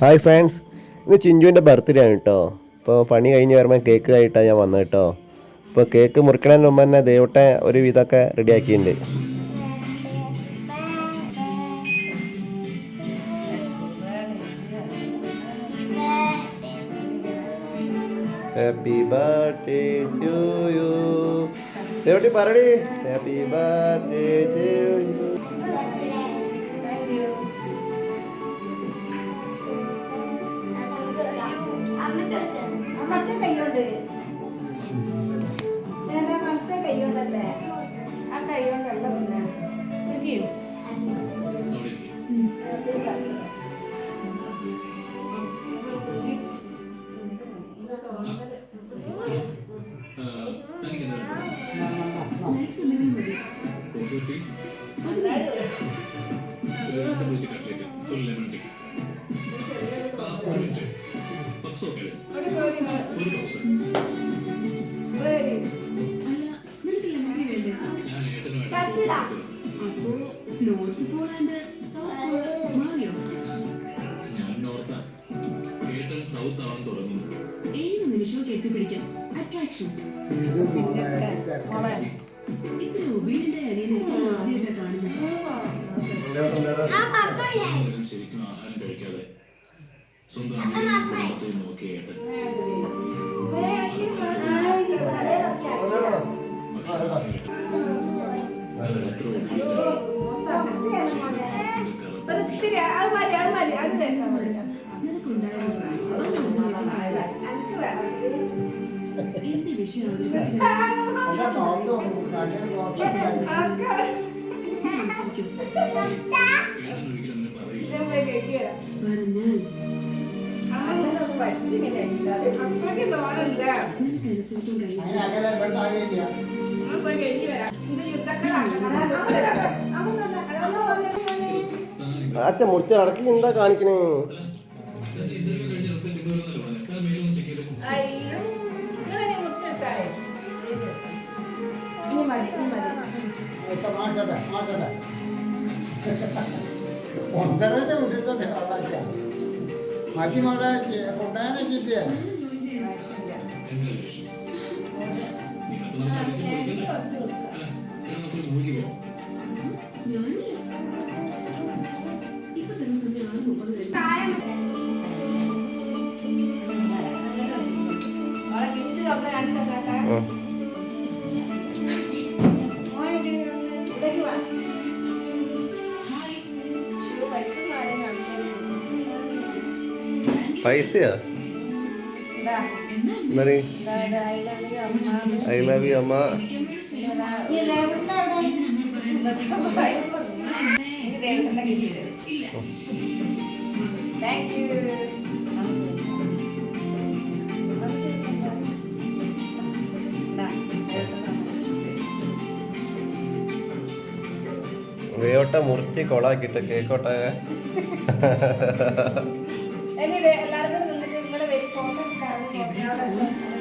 Hi friends ഇന്ന് ചിഞ്ചുവിന്റെ birthday ആണ് കേട്ടോ ഇപ്പോൾ പണി കഴിഞ്ഞ് വരുമ്പോൾ കേക്ക് ആയിട്ടാണ് ഞാൻ വന്നത് കേട്ടോ ഇപ്പോൾ കേക്ക് മുറിക്കണതിന് മുമ്പ് തന്നെ ദൈവട്ടെ ഒരു വിധമൊക്കെ റെഡിയാക്കിയിട്ടുണ്ട് ഹാപ്പി ബർത്ത്ഡേ ടു യു ദേവട്ടി പറടി ഹാപ്പി ബർത്ത്ഡേ ടു യു അല്ല? നിനക്ക് ലെമൺ ടീ വേണ്ടേ? അപ്പോ north pole and south pole മാറിയോ സൗത്ത് ആവാൻ തുടങ്ങുന്നു. ഏത് നിമിഷവും കെട്ടിപ്പിടിക്കാം. അട്രാക്ഷൻ ഇത്ര ഒബീഡിയന്റ് അനിയനെ എനിക്ക് ആദ്യമായിട്ടാണ് കാണുന്നത് ശരിക്കും ആഹാരം കഴിക്കാതെ സ്വന്തം തേച്ചാൽ മതി നിനക്കുണ്ടായിരുന്നു എന്റെ വിഷയം അവതരിപ്പിച്ചു അച്ഛൻ മുറിച്ച അടക്കി എന്താ കാണിക്കണേ? അയ്യോ നിങ്ങളെ റിസൾട്ട് പോവാം ഞാനില്ല ഇപ്പൊ തരുന്ന സമയം ആറ് മുപ്പത് കഴിഞ്ഞു അവളെ ഗിഫ്റ്റ് തുറന്ന് കാണിച്ചാ ദേവന്റെ ഐ ഇല്ല യു അമ്മ വേയോട്ട മുറിച്ച് കൊളാക്കിട്ട് കേക്കോട്ടെ എല്ലാവരും കൂടെ നിന്നിട്ട് നിങ്ങളെ ഫോട്ടോ എടുക്കാൻ